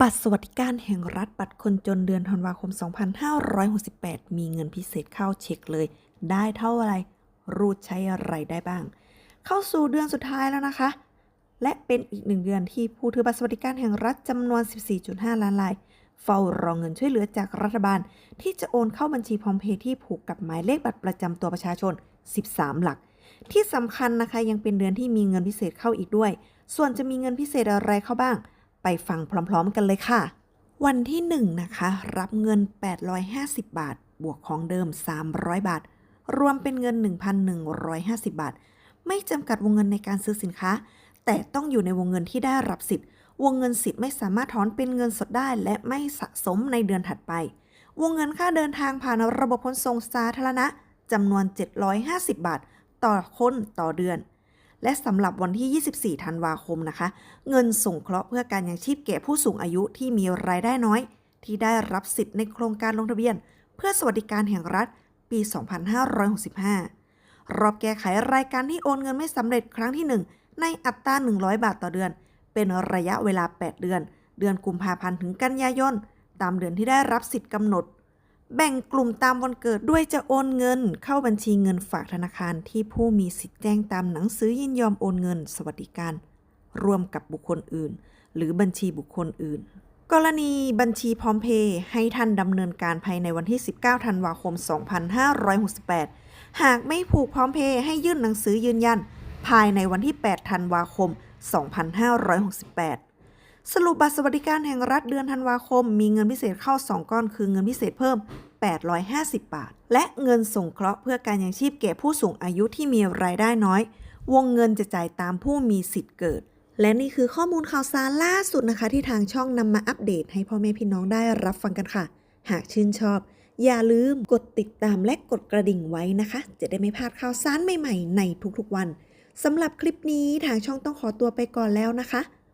บัตรสวัสดิการแห่งรัฐบัตรคนจนเดือนธันวาคม 2568 มีเงินพิเศษเข้าเช็คเลย ได้เท่าไรรูดใช้อะไรได้บ้าง เข้าสู่เดือนสุดท้ายแล้วนะคะ และเป็นอีกหนึ่งเดือนที่ผู้ถือบัตรสวัสดิการแห่งรัฐจำนวน 14.5 ล้านราย เฝ้ารอเงินช่วยเหลือจากรัฐบาล ที่จะโอนเข้าบัญชีพร้อมเพย์ที่ผูกกับหมายเลขบัตรประจำตัวประชาชน 13 หลัก ที่สำคัญนะคะยังเป็นเดือนที่มีเงินพิเศษเข้าอีกด้วย ส่วนจะมีเงินพิเศษอะไรเข้าบ้าง ไปฟังพร้อมๆกันเลยค่ะ วันที่ 1 นะคะ รับเงิน 850 บาท บวกของเดิม 300 บาท รวมเป็นเงิน 1,150 บาท ไม่จำกัดวงเงินในการซื้อสินค้า แต่ต้องอยู่ในวงเงินที่ได้รับสิทธิ์ วงเงินสิทธิ์ไม่สามารถถอนเป็นเงินสดได้ และไม่สะสมในเดือนถัดไป วงเงินค่าเดินทางผ่านระบบขนส่งสาธารณะจำนวน 750 บาท ต่อคนต่อเดือน และสำหรับวันที่ 24 ธันวาคมนะคะ เงินส่งเคราะห์เพื่อการยังชีพแก่ผู้สูงอายุที่มีรายได้น้อย ที่ได้รับสิทธิ์ในโครงการลงทะเบียน เพื่อสวัสดิการแห่งรัฐ ปี 2565 รอบแก้ไขรายการที่โอนเงินไม่สำเร็จครั้งที่ 1 ในอัตรา 100 บาทต่อเดือน เป็นระยะเวลา 8 เดือน เดือนกุมภาพันธ์ถึงกันยายน ตามเดือนที่ได้รับสิทธิ์กำหนด แบ่งกลุ่มตามวันเกิดด้วยจะโอนเงิน เข้าบัญชีเงินฝากธนาคารที่ผู้มีสิทธิ์แจ้งตามหนังสือยินยอมโอนเงิน สวัสดิการร่วมกับบุคคลอื่น หรือบัญชีบุคคลอื่น กรณีบัญชีพร้อมเพย์ให้ท่านดำเนินการภายในวันที่ 19 ธันวาคม 2568 หากไม่ผูกพร้อมเพย์ให้ยื่นหนังสือยืนยัน ภายในวันที่ 8 ธันวาคม 2568 สรุปบัตรสวัสดิการแห่งรัฐเดือนธันวาคม มีเงินพิเศษเข้า 2 ก้อนคือเงินพิเศษเพิ่ม 850 บาท และเงินส่งเคราะห์เพื่อการยังชีพแก่ผู้สูงอายุที่มีรายได้น้อย วงเงินจะจ่ายตามผู้มีสิทธิ์เกิด และนี่คือข้อมูลข่าวสารล่าสุดนะคะ ที่ทางช่องนำมาอัปเดตให้พ่อแม่พี่น้องได้รับฟังกันค่ะ หากชื่นชอบ อย่าลืมกดติดตามและกดกระดิ่งไว้นะคะ จะได้ไม่พลาดข่าวสารใหม่ๆ ในทุกๆวันสำหรับคลิปนี้ทางช่องต้องขอตัวไปก่อนแล้วนะคะ